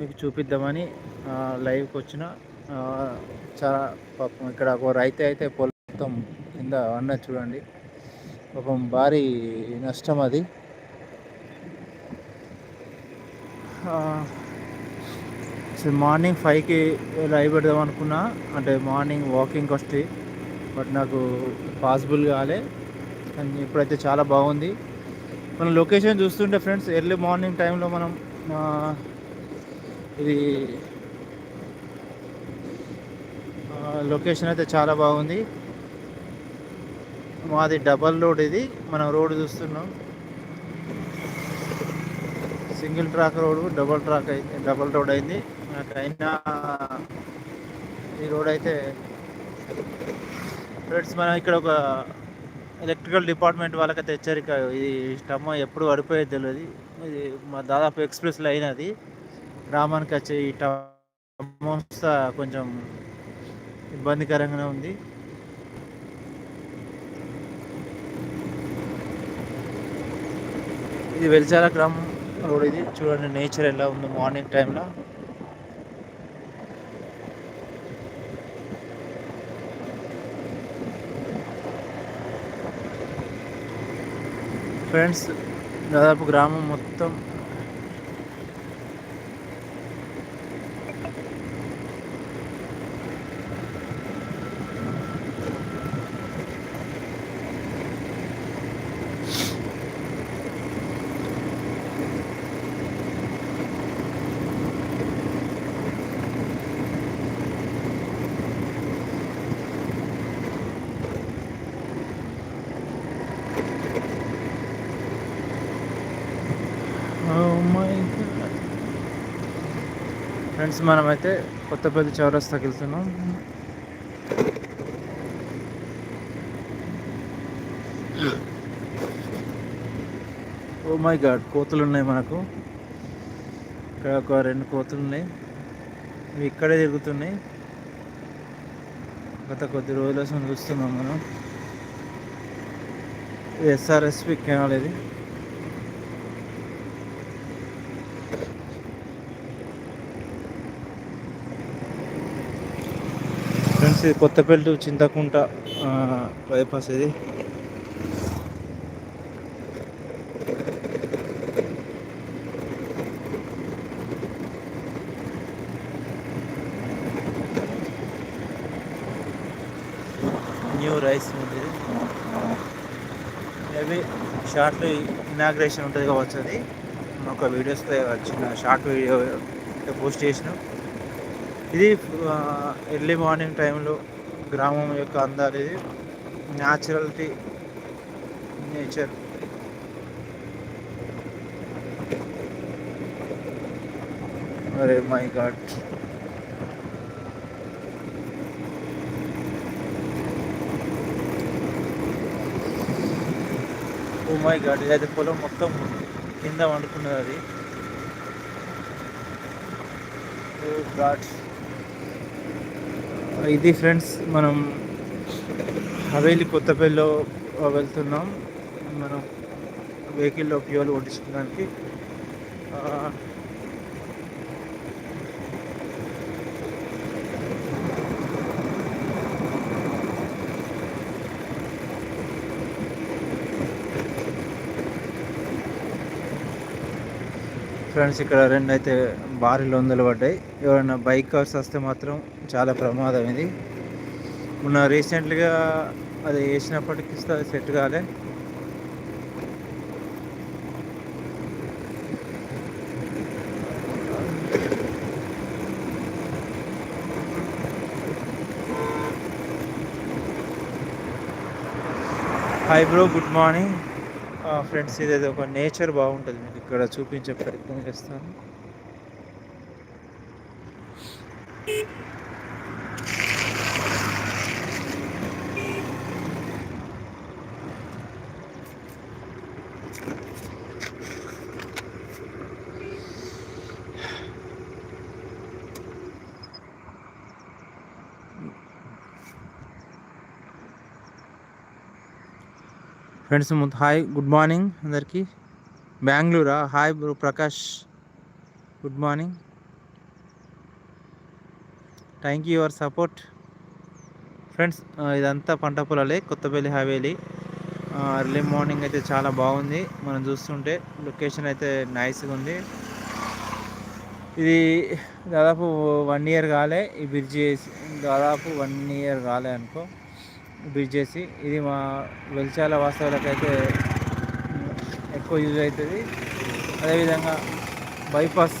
మీకు చూపిద్దామని లైవ్కి వచ్చిన చాలా పాపం ఇక్కడ ఒక రైతు అయితే పొలం కింద అన్న చూడండి. పాపం భారీ నష్టం అది. మార్నింగ్ ఫైవ్కి లైవ్ పెడదాం అనుకున్నా. అంటే మార్నింగ్ వాకింగ్కి వస్తే బట్ నాకు పాసిబుల్ కాలే. కానీ ఇప్పుడైతే చాలా బాగుంది. మనం లొకేషన్ చూస్తుంటే ఫ్రెండ్స్ ఎర్లీ మార్నింగ్ టైంలో మనం ఇది లొకేషన్ అయితే చాలా బాగుంది. మాది డబల్ రోడ్ ఇది. మనం రోడ్ చూస్తున్నాం. Single track road double track అయితే డబల్ రోడ్ అయింది. అయినా ఈ రోడ్ అయితే ఫ్రెండ్స్ మనం ఇక్కడ ఒక ఎలక్ట్రికల్ డిపార్ట్మెంట్ వాళ్ళకైతే హెచ్చరిక ఇది స్టమ్మ ఎప్పుడు పడిపోయేది తెలియదు ఇది మా దాదాపు ఎక్స్ప్రెస్ లైన్ అది. గ్రామానికి వచ్చే ఈ టమోస్తా కొంచెం ఇబ్బందికరంగానే ఉంది. ఇది వెలిచాల గ్రామం రోడ్ ఇది. చూడండి నేచర్ ఎలా ఉంది మార్నింగ్ టైంలో. ఫ్రెండ్స్ దాదాపు గ్రామం మొత్తం ఫ్రెండ్స్ మనమైతే కొత్తపల్లి చౌరస్తాకి వెళ్తున్నాం. Oh ఓ మై గాడ్ కోతులు ఉన్నాయి మనకు. ఇక్కడ ఒక రెండు కోతులు ఉన్నాయి ఇవి ఇక్కడే తిరుగుతున్నాయి. గత కొద్ది రోజుల చూస్తున్నాం మనం. ఎస్ఆర్ఎస్పి కెనాల్ ఇది. ఫ్రెండ్స్ ఇది కొత్తపల్లి టు చింతకుంట బైపాస్ ఇది. న్యూ రైస్ ఉంది మేబీ షార్ట్ ఇనాగ్రేషన్ ఉంటుంది కావచ్చు అది. ఒక వీడియోస్తో వచ్చిన షార్ట్ వీడియో పోస్ట్ చేసినాం. ఇది ఎర్లీ మార్నింగ్ టైంలో గ్రామం యొక్క అందాలు. ఇది న్యాచురల్టీ నేచర్. అరే my God. Oh my god ఇదైతే పొలం మొత్తం కింద వండుకున్నది అది. గాడ్స్ ఇది ఫ్రెండ్స్ మనం హవేలి కొత్తపల్లిలో వెళ్తున్నాం. మనం వెహికల్లో ఫ్యూల్ కొట్టించుకోవడానికి. ఫ్రెండ్స్ ఇక్కడ రెండు అయితే భారీ లొందలు పడ్డాయి. ఎవరైనా బైక్ కార్స్ వస్తే మాత్రం చాలా ప్రమాదం ఇది. మొన్న రీసెంట్గా అది వేసినప్పటికీ అది సెట్ కాలే. Hi bro good morning friends ఇది ఒక నేచర్ బాగుంటుంది. మీకు ఇక్కడ చూపించే ప్రయత్నం చేస్తాను. ఫ్రెండ్స్ హాయ్ గుడ్ మార్నింగ్ అందరికీ. బెంగళూరా? Hi bro Prakash good morning thank you your support friends ఇదంతా పంట పొలాలే కొత్తపల్లి హవేలీ. ఎర్లీ మార్నింగ్ అయితే చాలా బాగుంది. మనం చూస్తుంటే లొకేషన్ అయితే నైస్గా ఉంది. ఇది దాదాపు వన్ ఇయర్ కాలే. ఈ బ్రిడ్జ్ చేసి దాదాపు వన్ ఇయర్ కాలే అనుకో. బ్రిడ్జ్ చేసి ఇది మా వెలిచాల వాస్తవాలకైతే ఎక్కువ యూజ్ అవుతుంది. అదేవిధంగా బైపాస్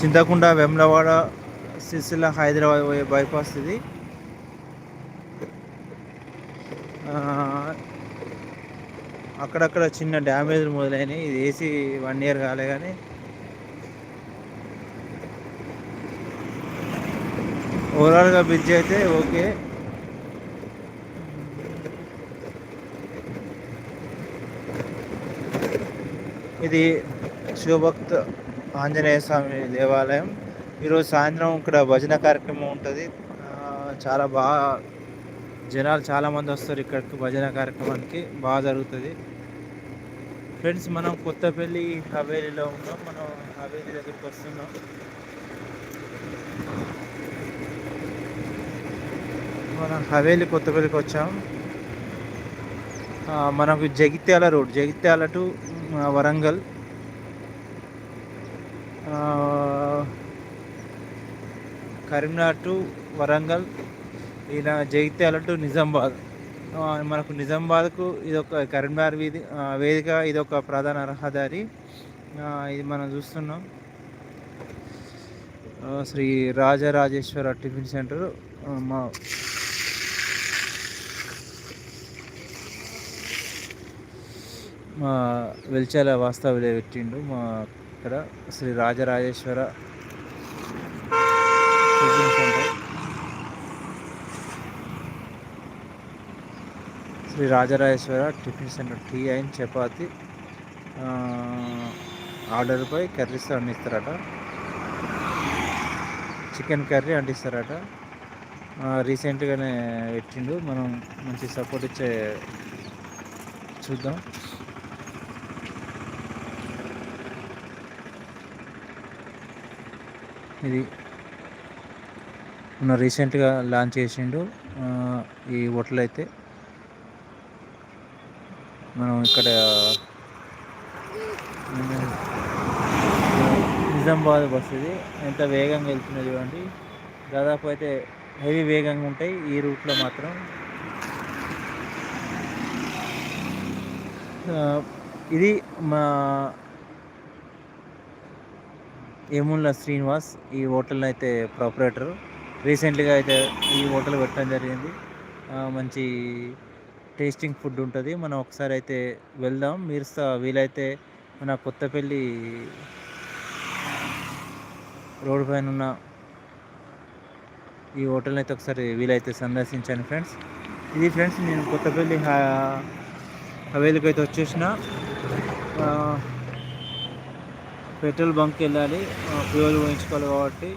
చింతకుండా వెమ్లవాడ సిరిసిల్ల హైదరాబాద్ పోయే బైపాస్ ఇది. అక్కడక్కడ చిన్న డ్యామేజ్లు మొదలైనవి ఇది ఏసీ వన్ ఇయర్ కాలే కానీ ఓవరాల్గా బ్రిడ్జ్ అయితే ఓకే. ఇది శివభక్త ఆంజనేయ స్వామి దేవాలయం. ఈరోజు సాయంత్రం ఇక్కడ భజన కార్యక్రమం ఉంటుంది. చాలా బాగా జనాలు చాలామంది వస్తారు ఇక్కడికి భజన కార్యక్రమానికి. బాగా జరుగుతుంది. ఫ్రెండ్స్ మనం కొత్తపల్లి హవేలీలో ఉన్నాం. మనం హవేలీ దగ్గరికి వస్తున్నాం. మనం హవేలీ కొత్తపల్లికి వచ్చాం. మనకు Jagtial road Jagtial to Warangal. Karimnagar to Warangal ఇలా జగిత్యాల టు నిజామాబాద్. మనకు నిజామాబాద్కు ఇది ఒక కరీంనగర్ వీధి వేదిక ఇది ఒక ప్రధాన రహదారి. ఇది మనం చూస్తున్నాం. శ్రీ రాజరాజేశ్వర టిఫిన్ సెంటర్ మా మా వెల్చాల వాస్తవులే పెట్టిండు. మా ఇక్కడ Shri Rajarajeshwara tiffin centre. Shri Rajarajeshwara tiffin centre tea and chapati ఆర్డర్పై curries అందిస్తారట. చికెన్ కర్రీ అందిస్తారట. రీసెంట్గానే పెట్టిండు. మనం మంచి సపోర్ట్ ఇచ్చే చూద్దాం. ఇది మొన్న రీసెంట్గా లాంచ్ చేసిండు. ఈ హోటల్ అయితే మనం ఇక్కడ నిజామాబాద్ బస్సు ఇది ఎంత వేగంగా వెళ్తున్నది చూడండి. దాదాపు అయితే హెవీ వేగంగా ఉంటాయి. ఈ రూట్లో మాత్రం. ఇది మా ఏముల్ల శ్రీనివాస్ ఈ హోటల్ అయితే ప్రాపరేటర్ రీసెంట్గా అయితే ఈ హోటల్ పెట్టడం జరిగింది. మంచి టేస్టింగ్ ఫుడ్ ఉంటుంది. మనం ఒకసారి అయితే వెళ్దాం. మీరు వీలైతే మన కొత్తపల్లి రోడ్ పైన ఉన్న ఈ హోటల్ని అయితే ఒకసారి వీలైతే సందర్శించాను ఫ్రెండ్స్ ఇది ఫ్రెండ్స్ నేను కొత్తపల్లి హవేలికి అయితే వచ్చేసిన. పెట్రోల్ బంక్కి వెళ్ళాలి ఫ్యూయల్ పోయించుకోవాలి కాబట్టి.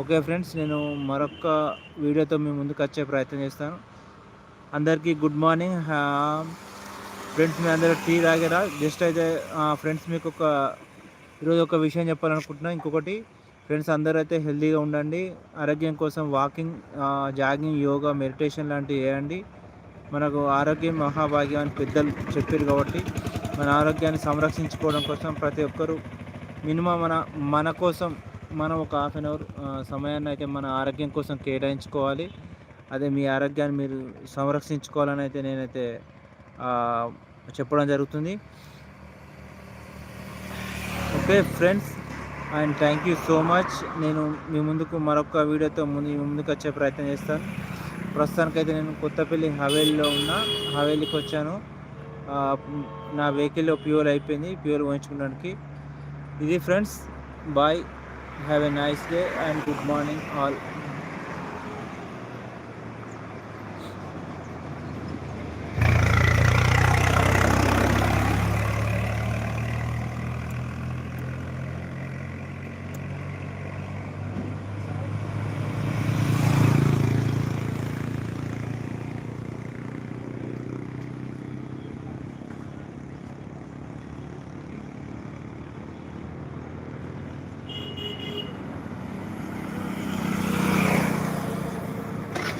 ఓకే ఫ్రెండ్స్ నేను మరొక వీడియోతో మీ ముందుకు వచ్చే ప్రయత్నం చేస్తాను. అందరికీ గుడ్ మార్నింగ్. ఫ్రెండ్స్ మీ అందరూ టీ తాగారా? జస్ట్ అయితే ఫ్రెండ్స్ మీకు ఒక ఈరోజు ఒక విషయం చెప్పాలనుకుంటున్నాను ఇంకొకటి ఫ్రెండ్స్ అందరూ అయితే హెల్తీగా ఉండండి. ఆరోగ్యం కోసం వాకింగ్ జాగింగ్ యోగా మెడిటేషన్ లాంటివి చేయండి. మనకు ఆరోగ్యం మహాభాగ్యం అని పెద్దలు చెప్పారు కాబట్టి మన ఆరోగ్యాన్ని సంరక్షించుకోవడం కోసం ప్రతి ఒక్కరూ మినిమం మన మన కోసం మనం ఒక హాఫ్ అన్ అవర్ సమయాన్ని అయితే మన ఆరోగ్యం కోసం కేటాయించుకోవాలి. అదే మీ ఆరోగ్యాన్ని మీరు సంరక్షించుకోవాలని అయితే నేనైతే చెప్పడం జరుగుతుంది. Okay friends and thank you so much నేను మీ ముందుకు మరొక వీడియోతో ముందు మీ ముందుకు వచ్చే ప్రయత్నం చేస్తాను. ప్రస్తుతానికైతే నేను కొత్తపల్లి హవేలీలో ఉన్న హవేలీకి వచ్చాను. నా వెహికల్లో ప్యూర్ అయిపోయింది ప్యూర్ పోయించుకోవడానికి ఇది friends bye have a nice day and good morning all